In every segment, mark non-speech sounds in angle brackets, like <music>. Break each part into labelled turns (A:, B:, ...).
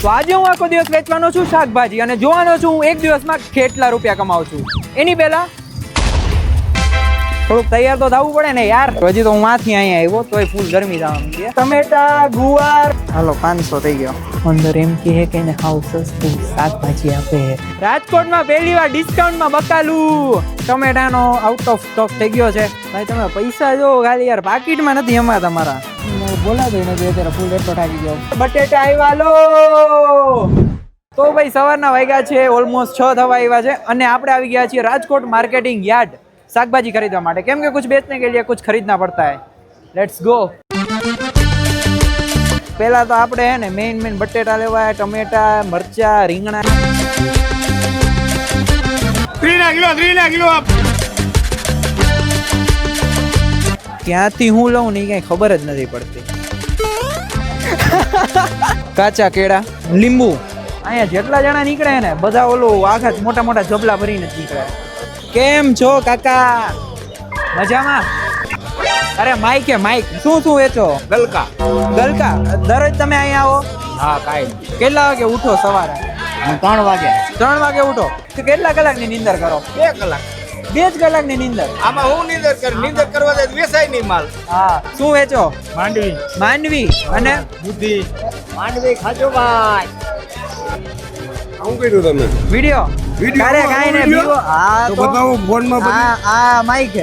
A: તો આજે હું આખો દિવસ વેચવાનો છું શાકભાજી અને જોવાનો છું હું એક દિવસમાં કેટલા રૂપિયા કમાવું છું. એની પહેલા થોડુંક તૈયાર તો થવું પડે ને યાર. હજી તો હું માંથી અહીંયા આવ્યો તો ફૂલ ગરમી થવા માંડી ટમેટા ગુવાર. હાલો પાંચસો થઈ ગયો. અંદર એમ કહે કે ને સસ્તું શાકભાજી આપે. રાજકોટમાં પહેલી વાર ડિસ્કાઉન્ટમાં બકાલું. ટમેટાનો આઉટ ઓફ સ્ટોક થઈ ગયો છે. ભાઈ તમે પૈસા જો ખાલી યાર પાકીટમાં નથી એમાં તમારા બટેટા આવ્યા લો! તો ભાઈ સવારના વાગ્યા છે ઓલમોસ્ટ છ થવા આવ્યા છે અને આપણે આવી ગયા છીએ રાજકોટ માર્કેટિંગ યાર્ડ શાકભાજી ખરીદવા માટે. કેમ કે કુછ બેચને કે લીએ કુછ ખરીદના પડતા હે. લેટ્સ ગો પહેલાં તો આપણે હે ને મેઇન મેઇન બટેટા લેવા ટમેટા મરચા રીંગણા.
B: ત્રીના કિલો ત્રીના કિલો
A: ક્યાંથી હું લઉં ને એ કઈ ખબર જ નથી પડતી. <laughs> કાચા કેળા લીંબુ. અહીંયા જેટલા જણા નીકળે ને બધા ઓલું આખા મોટા મોટા જબલા ભરીને જ નીકળે. કેમ છો કાકા? મજામાં? અરે માઈક માઈક શું શું વેચો?
B: ગલકા.
A: ગલકા? દરરોજ તમે અહીંયા આવો?
B: હા કાઈ
A: કેટલા વાગે ઉઠો સવારે?
B: ત્રણ વાગે.
A: ત્રણ વાગે ઉઠો. કેટલા કલાકની નીંદર કરો?
B: બે કલાક.
A: બે જ કલાકની નીંદર.
B: આમાં હું નીંદર કર? નીંદર કરવા જાય વેસાય નહીં માલ.
A: હા શું વેચો?
B: માંડવી.
A: માંડવી. અને?
B: બુદ્ધિ. માંડવી ખાજો ભાઈ.
C: શું કર્યું તમે?
A: વિડિયો?
C: વિડિયો?
A: કાઈ ને? વિવો હા
C: તો બતાવો ફોનમાં બધી?
A: આ માઈક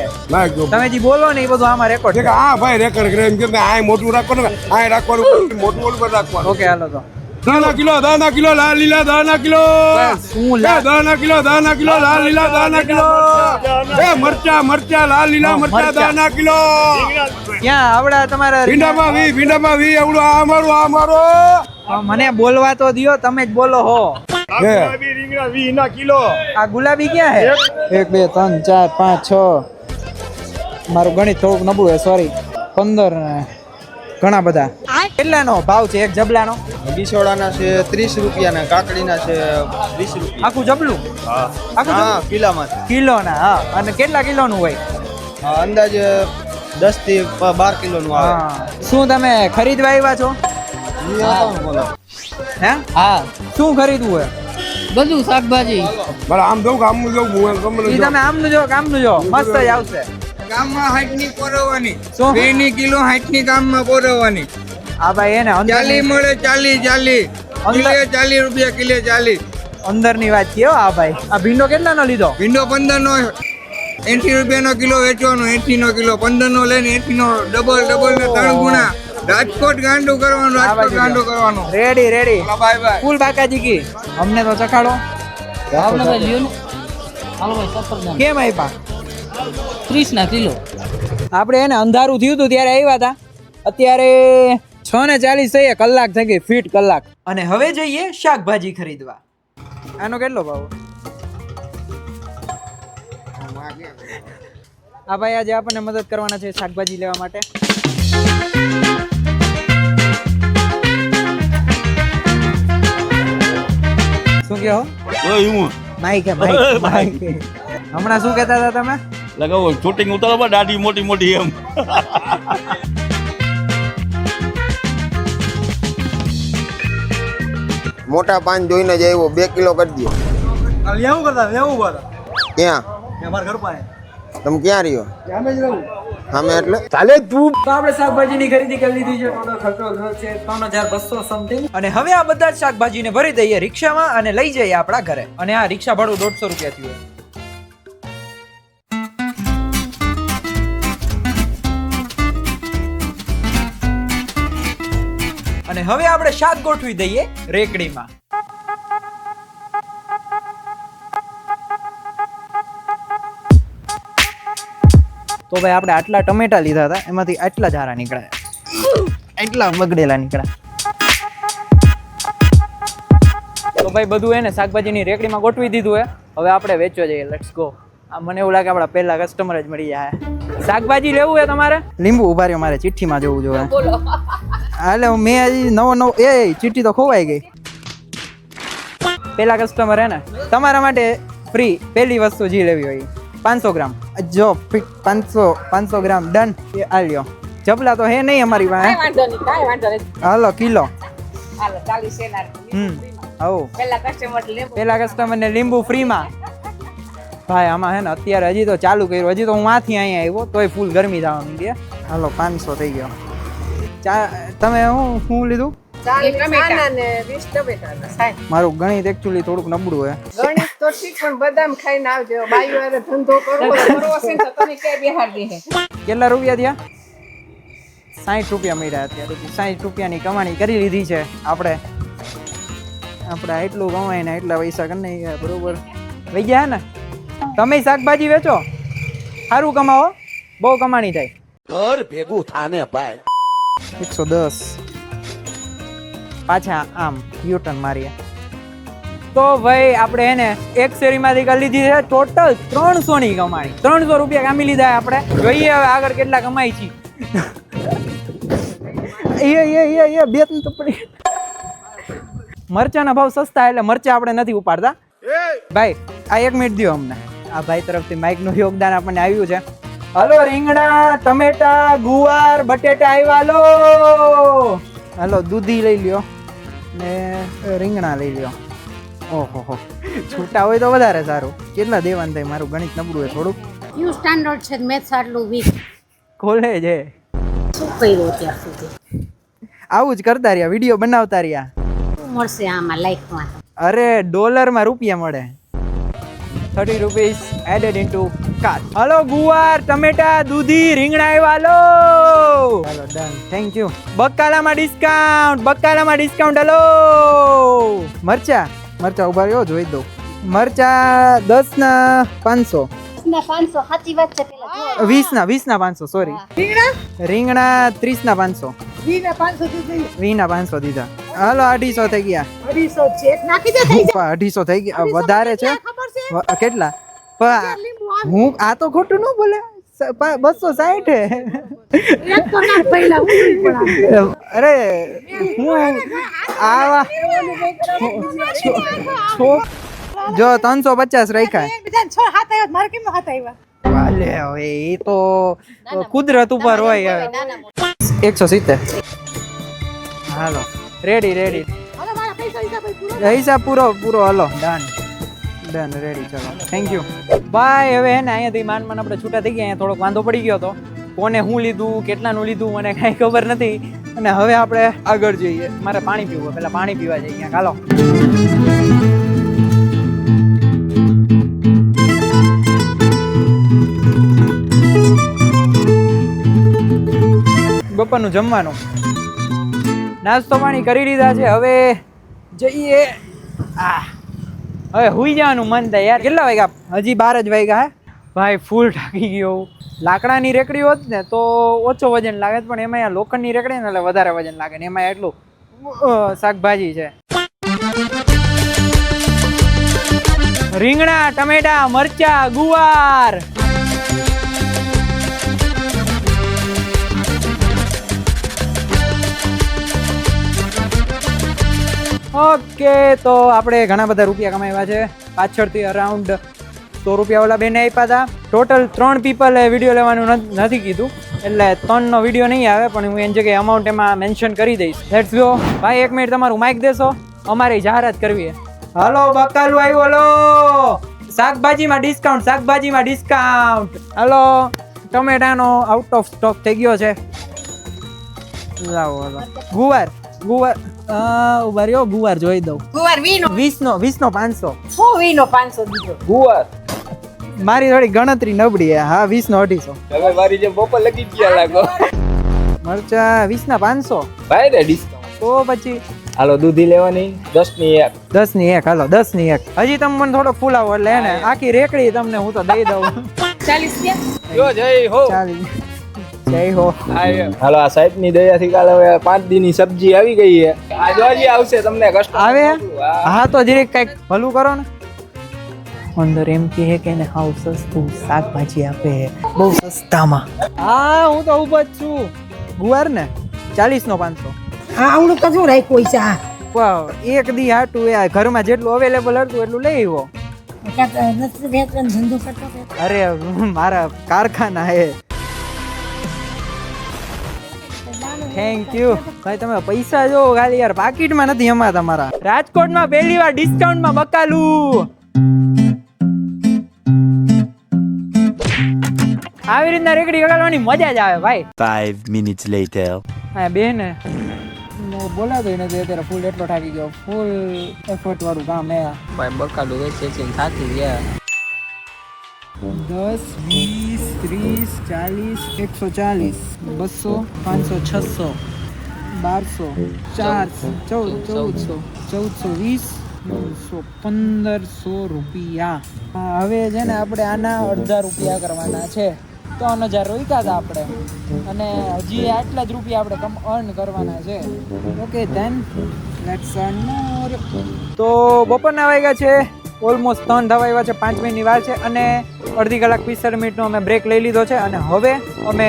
A: તમે જે બોલો ને એ બધું આમાં રેકોર્ડ
C: કે હા ભાઈ રેકોર્ડ કરે. એમ કે આ મોટું રાખવાનું આ રાખવાનું મોટું મોટું રાખવાનું.
A: ઓકે હાલો તો.
C: દાના કિલો દાના કિલો લાલ લીલા દાણા કિલો.
A: બસ, હું લા-
C: એ દાના કિલો દાના કિલો લાલ લીલા દાના કિલો. એ મરચા મરચા લાલ લીલા મરચા. દાના કિલો.
A: ક્યાં આવડા તમારા
C: ભીંડામાં વી ભીંડામાં વી આવડું આ અમારું આ
A: મારો. મને બોલવા તો દિયો તમે જ બોલો હો.
C: હે.
B: રીંગણા વી ના કિલો.
A: આ ગુલાબી ક્યાં હે? એક બે ત્રણ ચાર પાંચ છ. મારું ગણિત થોડુંક નબળું હે સોરી પંદર ને ઘણા બધા. કેટલાનો ભાવ છે એક જબલાનો?
D: બિસોડાના છે ત્રીસ રૂપિયાના કાકડીના છે વીસ રૂપિયા.
A: આખું જબલું? આખું
D: હા? કિલ્લામાં છે.
A: કિલોના હા. અને કેટલા કિલોનું હોય?
D: અંદાજ અંદાજે દસથી બાર કિલોનું આવે.
A: હા. શું તમે ખરીદવા આવ્યા છો?
D: બોલો
A: હે.
E: હા?
A: શું ખરીદવું હોય?
E: બધું શાકભાજી.
C: બરાબર આમ જોઉં કે આમ જોઉં હું
A: તમે આમનું જો કે આમનું જો. મસ્ત જ આવશે.
D: ગામમાં હાઈટની પોરવવાની. બે ની કિલો હાઈટની ગામમાં પોરવવાની.
A: આ ભાઈ એને
D: ચાલી મળે ચાલી ચાલી.
A: અંદર-
D: કિલે ચાલી રૂપિયા કિલે ચાલી.
A: અંદરની વાત છે આ ભાઈ. આ ભીંડો કેટલાનો લીધો?
D: ભીંડો પંદર નો એસી રૂપિયાનો કિલો વેચવાનો એસી નો કિલો. પંદર નો લઈને એસી નો ડબલ ડબલ ને ત્રણ ગુણા. રાજકોટ ગાંડું કરવાનું રાજકોટ ગાંડું કરવાનું.
A: રેડી રેડી
D: બાય બાય
A: ફૂલ બાકાજી કી? અમને તો ચખાડો.
E: ને. ભાઈ
A: કેમ આપ્યા
E: ત્રીસ ના કિલો.
A: આપણે એને અંધારું થયું હતું ત્યારે આવ્યા હતા. અત્યારે છ ને ચાલીસ થઈએ કલાક થઈ ગઈ ફીટ કલાક. અને હવે જઈએ શાકભાજી ખરીદવા. આનો કેટલો ભાવ? આ ભાઈ આજે આપણને મદદ કરવાના છે શાકભાજી લેવા માટે. શું કહો? માઈક માઈક <laughs> હમણાં શું કહેતા હતા તમે?
F: લગાવો શૂટિંગ ઉતારો દાઢી મોટી મોટી એમ.
D: મોટા પાન જોઈને જ આવ્યો બે કિલો કરી દો
B: લેવું કરતા? લેવું કરતા
D: ક્યાં?
B: અમારા ઘર પાસે.
D: તમે ક્યાં રહ્યો? સામે એટલે?
A: તો આપણે શાકભાજીની ખરીદી કરી લીધી છે. ટોટલ ખર્ચો છે ત્રણ હજાર બસો સમથિંગ અને હવે આ બધા જ શાકભાજીને ભરી દઈએ રિક્ષામાં અને લઈ જઈએ આપણા ઘરે. અને આ રિક્ષા ભાડું દોઢસો રૂપિયા થયું અને હવે આપણે શાક ગોઠવી દઈએ રેકડીમાં. તો ભાઈ આપણે આટલા ટમેટા લીધા હતા એમાંથી આટલા ઝારા નીકળ્યા. એટલા બગડેલા નીકળ્યા. તો ભાઈ બધું એને શાકભાજીની રેકડીમાં ગોઠવી દીધું હે. હવે આપણે વેચવા જઈએ લેટ્સ ગો આ મને એવું લાગે આપણા પહેલા કસ્ટમર જ મળી જાય. શાકભાજી લેવું હે તમારે? લીંબુ ઊભા રહ્યો મારે ચિઠ્ઠીમાં જવું જોઈએ હાલે હું મેં હજી નવો નવો એ ચીઠી તો ખોવાઈ ગઈ. પેલા કસ્ટમર હે ને તમારા માટે ફ્રી પહેલી વસ્તુ જી લેવી હોય પાંચસો ગ્રામ. જો પાંચસો પાંચસો ગ્રામ ડન એ આ લ્યો. જબલા તો હે નહીં અમારી પાસે હાલો કિલો.
G: હાલો
A: હમ આવો.
G: પેલા કસ્ટમર
A: ને લીંબુ. ફ્રીમાં ભાઈ આમાં હે ને અત્યારે હજી તો ચાલુ કર્યું. હજી તો હું આથી અહીંયા આવ્યો તોય ફૂલ ગરમી થવા માંડી હે. હાલો પાંચસો થઈ ગયો. ચા તમે હું શું લીધું? મારું ગણિત એકચ્યુઅલી થોડુંક નબળું હે
G: ગણિત તો ઠીક પણ બદામ ખાઈને આવજો. બાઈ વારે ધંધો કરવો કરવો છે તો તમે કે બિહાર દે
A: કેટલા રૂપિયા થયા? સાઠ રૂપિયા મળ્યા અત્યારે સુધી. રૂપિયાની કમાણી કરી લીધી છે આપણે. આપણે એટલું કમાઈને ને એટલા પૈસા કરી ગયા બરોબર. વહી ગયા ને? તમે શાકભાજી વેચો? સારું કમાવો. બહુ કમાણી થાય.
C: ઘર ભેગું થાને ભાઈ.
A: એકસો દસ. પાછા આમ યુટર્ન મારીએ. તો ભાઈ આપણે એને એક શેરીમાંથી કરી લીધી છે. ટોટલ ત્રણસો ની કમાણી. ત્રણસો રૂપિયા કામી લીધા આપણે. જોઈએ હવે આગળ કેટલા કમાઈ છી. એ એ એ એ બે ત્રણ તો પડી મરચાના ભાવ સસ્તા એટલે મરચા આપણે નથી ઉપાડતા. ભાઈ આ એક મિનિટ દો અમને. આ ભાઈ તરફથી માઇકનું યોગદાન આપણને આવ્યું છે. હલો રીંગણા ટમેટા ગુવાર બટેટા આવ્યા લો હાલો દૂધી લઈ લ્યો ને રીંગણા લઈ લ્યો. ઓહો છૂટા હોય તો વધારે સારું. કેટલા દેવાન થાય મારું ગણિત નબળું હોય થોડુંક?
E: યુ સ્ટાન્ડર્ડ છે મેથ્સ આટલું વીક.
A: ખોલે છે.
E: શું કર્યું અત્યાર સુધી?
A: આવું જ કરતા રહ્યા વીડિયો બનાવતા રહ્યા.
E: શું મળશે આમાં લાઈફમાં?
A: અરે ડોલરમાં રૂપિયા મળે. Thirty rupees added into cart hello ગુવાર ટમેટા દૂધી રીંગણા આવ્યા લો. હાલો ડન થેન્ક યુ બકાલામાં ડિસ્કાઉન્ટ બકાલામાં ડિસ્કાઉન્ટ હલો મરચા મરચા ઊભા રહ્યો જોઈ દઉં. મરચા દસ ના પાંચસો વીસ ના વીસ ના પાંચસો સોરી રીંગણા? ત્રીસ ના પાંચસો. વી ના પાંચસો દીધા. હાલો અઢીસો થઈ ગયા.
E: દે
A: અઢીસો થઈ ગયા. વધારે છે? કેટલા? પણ હું આ તો ખોટું ન બોલે. બસો સાઠ અરે હું આવા જો ત્રણસો પચાસ રાખ્યા.
E: બીજા છ હાથ આવ્યા મારે કેમ હાથ આવ્યા?
A: વાલે હવે એ તો કુદરત ઉપર હોય એકસો સિત્તેર. હાલો. રેડી રેડી
E: હવે મારા પૈસા હિસાબ પૂરો.
A: હિસાબ પૂરો પૂરો હલો ડન ડન રેડી ચલો. થેન્ક યુ બાય હવે હે ને, અહીંયાથી માન માન આપણે છૂટા થઈ ગયા, અહીંયા થોડોક વાંધો પડી ગયો હતો. કોને શું લીધું, કેટલાનું લીધું, મને કાંઈ ખબર નથી. અને હવે આપણે આગળ જઈએ. મારે પાણી પીવું પહેલાં પાણી પીવા જઈએ હાલો. બપોરનું જમવાનું. નાસ્તો પાણી કરી લીધા છે. હવે જઈએ. આ. હવે હુઈ જવાનું મન થાય યાર. કેટલા વાગ્યા? હજી બાર જ વાગ્યા હે. ભાઈ, ફૂલ ઢાકી ગયો લાકડાની રેકડી હોત ને તો ઓછો વજન લાગે પણ એમાં લોખંડની રેકડી ને એટલે વધારે વજન લાગે ને એમાં એટલું શાકભાજી છે. રીંગણા, ટમેટા, મરચા, ગુવાર. ઓકે તો આપણે ઘણા બધા રૂપિયા કમાવ્યા છે. પાછળથી અરાઉન્ડ સો રૂપિયા ઓલા બેને આપ્યા હતા ટોટલ ત્રણ પીપલે વીડિયો લેવાનું નથી કીધું. એટલે ત્રણનો વીડિયો નહીં આવે પણ હું એની જગ્યાએ અમાઉન્ટ એમાં મેન્શન કરી દઈશ. લેટ્સ ગો ભાઈ એક મિનિટ તમારું માઇક દેશો. અમારે જાહેરાત કરવી છે. હલો બકાલુ આવ્યું હલો. શાકભાજીમાં ડિસ્કાઉન્ટ શાકભાજીમાં ડિસ્કાઉન્ટ હલો ટમેટાનો આઉટ ઓફ સ્ટોક થઈ ગયો છે. લાવો હલો. ગુવાર ગુવાર. ઊભા રહ્યો ગુવાર જોઈ દઉં.
G: ગુવાર વીનો
A: વીસનો વીસનો પાંચસો.
G: હું વીનો પાંચસો દીધો.
F: ગુવાર.
A: મારી થોડી ગણતરી નબળી હે. હા વીસનો અઢીસો.
F: તમે મારી જેમ બપોર લગી ગયા લાગો.
A: મરચા વીસના પાંચસો.
F: ભાઈ ને ડિસ્કાઉન્ટ
A: તો પછી?
F: હાલો દૂધી લેવાની. દસની એક.
A: દસની એક હાલો દસની એક. હજી તમે મને થોડો ફૂલાવો એટલે એને ને આખી રેકડી તમને હું તો દઈ દઉં.
G: ચાલીસ
F: જો જય હો. હાલો આ સાહેબની દયાથી કાલે હવે પાંચ દી ની સબ્જી આવી ગઈ છે. આજે હજી આવશે તમને કસ્ટમર
A: આવે? હા. તો જરીક કંઈક ભલું કરો ને. અંદર એમ કહે કે ને હાવ સસ્તું શાકભાજી આપે બહુ સસ્તામાં. હા હું તો ઊભો જ છું. ગુવાર ને ચાલીસ નો પાંચસો.
E: હા આવડું તો શું રાખ્યું છે
A: એક દી હાટું એ ઘરમાં જેટલું અવેલેબલ હતું એટલું લઈ આવ્યો. અરે મારા કારખાના હે. થેન્ક યુ ભાઈ તમે પૈસા જો ખાલી યાર પાકીટમાં નથી એમાં તમારા. રાજકોટમાં પહેલી વાર ડિસ્કાઉન્ટમાં બકાલું. આવી રીતના રેકડી વગાડવાની મજા જ આવે ભાઈ.
H: 5 minutes later.
A: હા બેન. બોલાવી નથી અત્યારે ફૂલ એટલો થાકી ગયો. ફૂલ એફર્ટ વાળું કામ હે.
E: ભાઈ બકાલું વેચે છે થાકી ગયા.
A: દસ, વીસ, ત્રીસ, ચાલીસ, એકસો ચાલીસ, બસો, પાંચસો, છસો, બારસો, ચારસો, ચૌદ, ચૌદસો ચૌદસો વીસ, નવસો પંદરસો રૂપિયા. હવે છે ને આપણે આના અડધા રૂપિયા કરવાના છે. ત્રણ હજાર રોક્યા હતા આપણે. અને હજી આટલા જ રૂપિયા આપણે કમ અર્ન કરવાના છે. ઓકે ધેન લેટ્સ અર્ન તો બપોરના વાગ્યા છે. ઓલમોસ્ટ ત્રણ થવા એવા છે પાંચ મિનિટની વાર છે અને અડધી કલાક પિસ્તાલીસ મિનિટનો અમે બ્રેક લઈ લીધો છે અને હવે અમે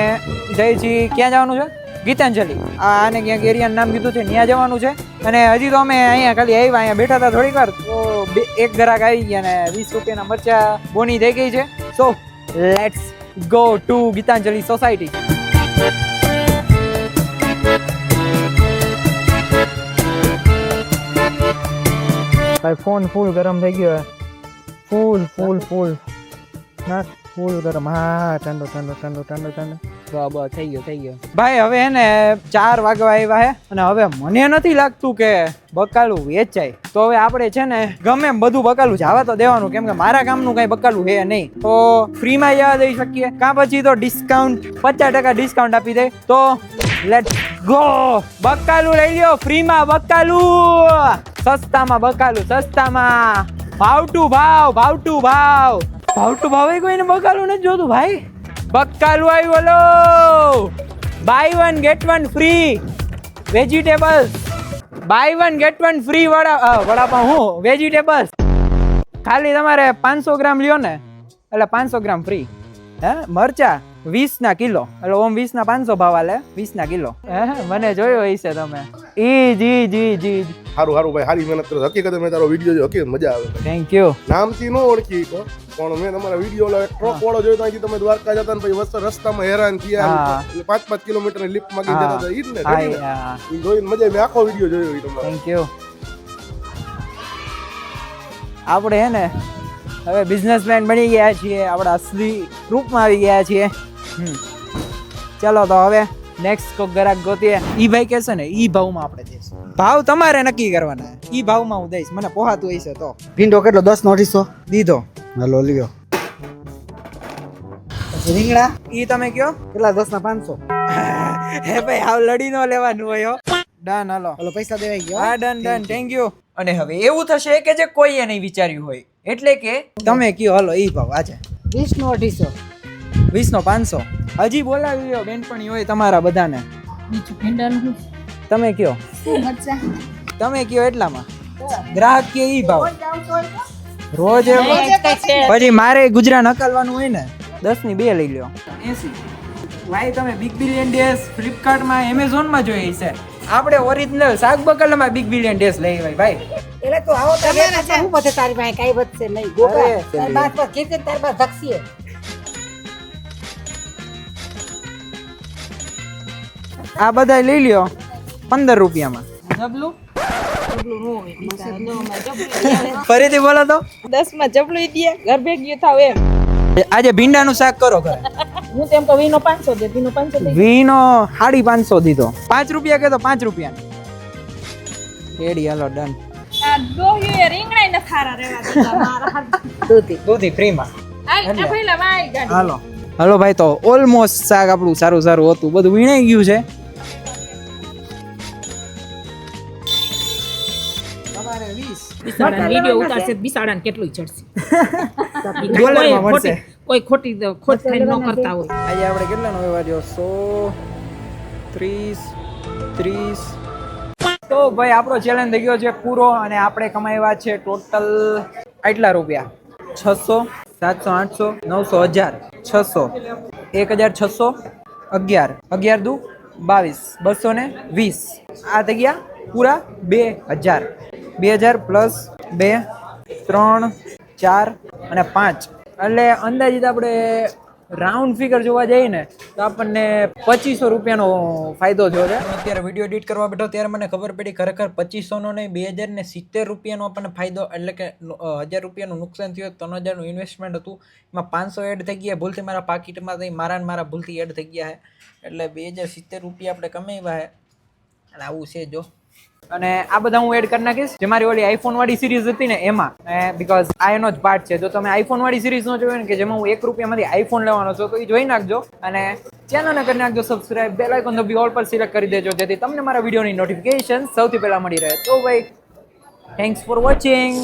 A: જઈએ છીએ ક્યાં જવાનું છે? ગીતાંજલિ. આને ક્યાંક એરિયાનું નામ કીધું છે, ત્યાં જવાનું છે. અને હજી તો અમે અહીંયા ખાલી આવ્યા, અહીંયા બેઠા હતા થોડીક વાર, તો એક ગ્રાહક આવી ગયા અને વીસ રૂપિયાના મરચા બોની થઈ ગઈ છે. So let's go to Gitanjali society ભાઈ ફોન ફૂલ ગરમ થઈ ગયો ફૂલ ફૂલ ફૂલ ના ફૂલ ગરમ હા ઠંડો ઠંડો ઠંડો ઠંડો ઠંડો
E: બસ થઈ ગયો થઈ ગયો.
A: ભાઈ હવે હે ને ચાર વાગવા આવ્યા હે અને હવે મને નથી લાગતું કે બકાલું વેચાય. તો હવે આપણે છે ને ગમે એમ બધું બકાલું જવા તો દેવાનું કેમ કે મારા કામનું કઈ બકાલું હે નહીં. તો ફ્રીમાં જવા દઈ શકીએ. કાં પછી તો ડિસ્કાઉન્ટ પચાસ ટકા ડિસ્કાઉન્ટ આપી દે. તો લેટ ગો બકાલું લઈ લ્યો ફ્રીમાં બકાલું. સસ્તામાં બકાલું સસ્તામાં. ભાવટું ભાવ ભાવટું ભાવ. ભાવટું ભાવે કોઈને બકાલું નથી જોતું ભાઈ? બકાલું આવ્યું બોલો buy one get one free vegetables buy one get one free vada vada pav હું વેજીટેબલ્સ ખાલી તમારે પાંચસો ગ્રામ લ્યો ને. એટલે પાંચસો ગ્રામ ફ્રી હે મરચા? વીસ ના કિલો. એટલે ઓમ વીસ ના પાંચસો ભાવ આલે. વીસ ના કિલો. હે મને જોયો હશે તમે. ઈ જી જી જી
C: સારું સારું ભાઈ સારી મહેનત કરો. હકીકત મેં તારો વીડિયો જોયો. હકીકત મજા આવે.
A: થેન્ક યુ
C: નામથી ન ઓળખી પણ મેં તમારા વીડિયો ઓલો ટ્રક વાળો જોયો તો તમે દ્વારકા જતા ને પછી વસ્તુ રસ્તામાં હેરાન થયા પાંચ પાંચ કિલોમીટરની લિફ્ટ માંગી જતા હતા ઈ જ ને જોઈને મજા મેં આખો વીડિયો જોયો તમારો.
A: થેન્ક યુ આપણે હે ને હવે બિઝનેસમેન બની ગયા છીએ. આપણા અસલી રૂપમાં આવી ગયા છીએ. ચાલો તો હવે નેક્સ્ટ કોક ગ્રાહક ગોતીએ. ઈ ભાઈ કહેશે ને ઈ ભાવમાં આપણે જઈશું. ભાવ તમારે નક્કી કરવાના. ઈ ભાવમાં હું દઈશ મને પોહાતું હશે તો.
B: ભીંડો કેટલો? દસ નો અઢીસો?
A: દીધો.
B: હાલો લ્યો. રીંગણા?
A: ઈ તમે કયો?
B: કેટલા? દસ ના પાંચસો? <laughs>
A: હે ભાઈ હાવ લડી નો લેવાનું હોય ડન હાલો.
B: હલો પૈસા દેવાઈ ગયા
A: હા. ડન ડન થેન્ક યુ અને હવે એવું થશે કે જે કોઈએ નહીં વિચાર્યું હોય એટલે કે તમે કયો હાલો ઈ ભાવ આજે
B: વીસ નો અઢીસો.
A: વીસ નો પાંચસો. હજી બોલાવી લ્યો બેનપણી હોય તમારા બધાને.
E: બીજું ભીંડાનું
A: તમે કયો? તમે કયો એટલામાં? ગ્રાહક કે ઈ ભાવ? રોજ પછી મારે ગુજરાત નકલવાનું હોય ને દસની બે લઈ લ્યો. એસી. ભાઈ તમે બિગ બિલિયન ડેસ ફ્લિપકાર્ટમાં એમેઝોનમાં જોઈ છે. આપણે ઓરિજિનલ શાક બકલમાં બિગ બિલિયન ડેસ લઈ ભાઈ ભાઈ.
I: એટલે તો આવો તો શું છે. હું બધે તારી પાસે કાઈ વધશે નહીં. ગોગા
A: અરે,
I: તારી બાત પર કીર્તન તારી પાસે ધક્ષીએ
A: આ બધા લઈ લ્યો. પંદર રૂપિયામાં.
E: જબલું?
A: ફરીથી બોલો તો.
G: દસમાં જબલું દે ઘર ભેગી થાવ એમ.
A: આજે ભીંડાનું શાક કરો ઘરે.
G: હું તેમ કહું વીનો પાંચસો દે વીનો પાંચસો
A: વીનો સાડી પાંચસો દીધો. પાંચ રૂપિયા કે તો પાંચ રૂપિયા. રેડી હાલો ડન
G: આ ડોહ્યું રીંગણાય ન ખારા રેવા દીધા મારા
I: દૂધી
A: દૂધી ફ્રીમાં
G: હાલ. આ પહેલા વાય ગાડી
A: હાલો હાલો ભાઈ તો ઓલમોસ્ટ શાક આપણું સારું સારું હતું. બધું વીણાઈ ગયું છે. તમારે વીસ.
G: બિસાડાને વિડિયો ઉતારશે બિસાડાને કેટલું ચડશે. <laughs>
A: ડોલરમાં મળશે.
G: કોઈ ખોટી ખોટ થઈ ન કરતા હોય.
A: આજે આપણે કેટલાનો વ્યવહાર થયો? સો ત્રીસ ત્રીસ તો ભાઈ, આપણો ચેલેન્જ થઈ ગયો છે પૂરો અને આપણે કમાવ્યા છે ટોટલ આટલા રૂપિયા? છસો, સાતસો, આઠસો, નવસો, હજાર. છસો. એક હજાર છસો, અગિયાર. અગિયાર દુ, બાવીસ. બસો ને વીસ. આ થઈ ગયા પૂરા બે હજાર. બે હજાર પ્લસ બે, ત્રણ, ચાર અને પાંચ. એટલે અંદાજિત આપણે રાઉન્ડ ફિગર જોવા જઈએ ને તો આપણને પચીસો રૂપિયાનો ફાયદો થયો છે. અત્યારે વીડિયો એડિટ કરવા બેઠો, ત્યારે મને ખબર પડી ખરેખર પચીસોનો નહીં, બે હજાર ને સિત્તેર રૂપિયાનો આપણને ફાયદો, એટલે કે હજાર રૂપિયાનું નુકસાન થયું, ત્રણ હજારનું ઇન્વેસ્ટમેન્ટ હતું, એમાં પાંચસો એડ થઈ ગયા, ભૂલથી મારા પાકીટમાંથી મારા ને મારા ભૂલથી એડ થઈ ગયા છે. એટલે બે હજાર સિત્તેર રૂપિયા આપણે કમાવ્યા છે. અને આવું છે, જો. અને આ બધા હું એડ કરી નાખીશ. જે મારી ઓલી આઈફોન વાળી સિરીઝ હતી ને એમાં બીકોઝ આ એનો જ પાર્ટ છે. જો તમે આઈફોન વાળી સિરીઝ નો જોયું ને, કે જેમાં હું એક રૂપિયામાંથી આઈફોન લેવાનો છું, તો એ જોઈ નાખજો. અને ચેનલને કરી નાખજો સબસ્ક્રાઇબ બેલ આઇકોન દબી ઓલ પર સિલેક્ટ કરી દેજો, જેથી તમને મારા વિડીયોની નોટિફિકેશન સૌથી પહેલા મળી રહે. તો ભાઈ થેન્ક્સ ફોર વોચિંગ